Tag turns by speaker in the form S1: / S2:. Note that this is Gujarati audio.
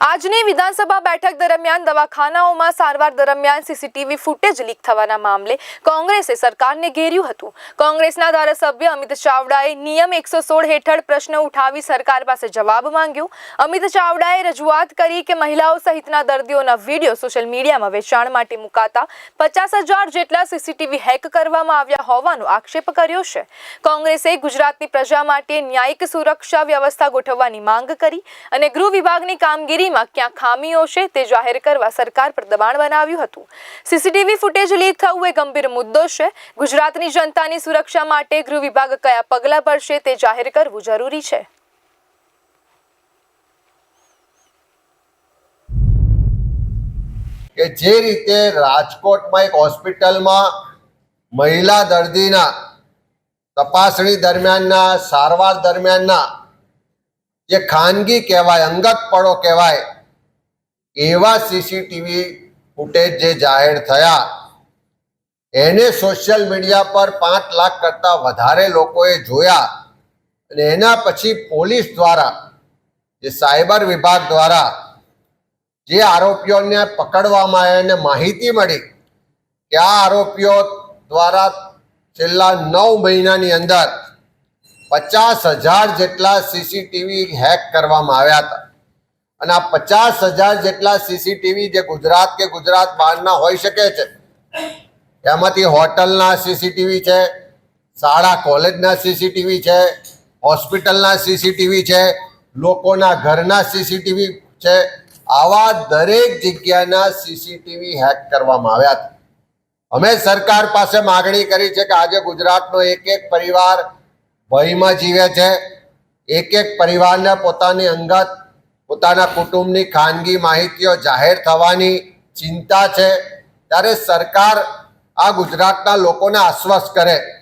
S1: આજની વિધાનસભા બેઠક દરમિયાન દવાખાનાઓમાં સારવાર દરમિયાન સીસીટીવી ફૂટેજ લીક થવાના મામલે કોંગ્રેસે સરકારને ઘેર્યું હતું. કોંગ્રેસના ધારાસભ્ય અમિત ચાવડાએ નિયમ એકસો સોળ હેઠળ પ્રશ્ન ઉઠાવી સરકાર પાસે જવાબ માંગ્યો. અમિત ચાવડાએ રજૂઆત કરી કે મહિલાઓ સહિતના દર્દીઓના વીડિયો સોશિયલ મીડિયામાં વેચાણ માટે મુકાતા પચાસ હજાર જેટલા સીસીટીવી હેક કરવામાં આવ્યા હોવાનો આક્ષેપ કર્યો છે. કોંગ્રેસે ગુજરાતની પ્રજા માટે ન્યાયિક સુરક્ષા વ્યવસ્થા ગોઠવવાની માંગ કરી અને ગૃહ વિભાગની કામગીરીમાં ક્યાં ખામીઓ છે તે જાહેર કરવા સરકાર પર દબાણ બનાવ્યું હતું. સીસીટીવી ફૂટેજ લીક થવું એ ગંભીર મુદ્દો છે. ગુજરાતની જનતાની સુરક્ષા માટે ગૃહ વિભાગ કયા પગલાં ભરશે તે જાહેર કરવું જરૂરી છે.
S2: કે જે રીતે રાજકોટમાં એક હોસ્પિટલમાં મહિલા દર્દીના તપાસણી દરમિયાનના સારવાર દરમિયાનના જે ખાનગી કહેવાય અંગત પડો કહેવાય, એવા સીસીટીવી ફૂટેજ જે જાહેર થયા, એને સોશિયલ મીડિયા પર પાંચ લાખ કરતાં વધારે લોકોએ જોયા અને એના પછી પોલીસ દ્વારા, જે સાયબર વિભાગ દ્વારા, જે આરોપીઓને પકડવામાં આવ્યા અને માહિતી મળી કે આ આરોપીઓ દ્વારા છેલ્લા નવ મહિનાની અંદર પચાસ હજાર જેટલા સીસીટીવી હેક કરવામાં આવ્યા હતા. અને આ પચાસ હજાર જેટલા સીસીટીવી જે ગુજરાત કે ગુજરાત બહારના હોઈ શકે છે, એમાંથી હોટલના સીસીટીવી છે, શાળા કોલેજના સીસીટીવી છે, હોસ્પિટલના સીસીટીવી છે, લોકોના ઘરના સીસીટીવી છે, આવા દરેક જગ્યાના સીસીટીવી હેક કરવામાં આવ્યા હતા. અમે સરકાર પાસે માગણી કરી છે કે આજે ગુજરાતનો એક એક પરિવાર ભયમાં જીવે છે. એક એક પરિવારને પોતાની અંગત, પોતાના કુટુંબની ખાનગી માહિતીઓ જાહેર થવાની ચિંતા છે. ત્યારે સરકાર આ ગુજરાતના લોકોને આશ્વસ્ત કરે.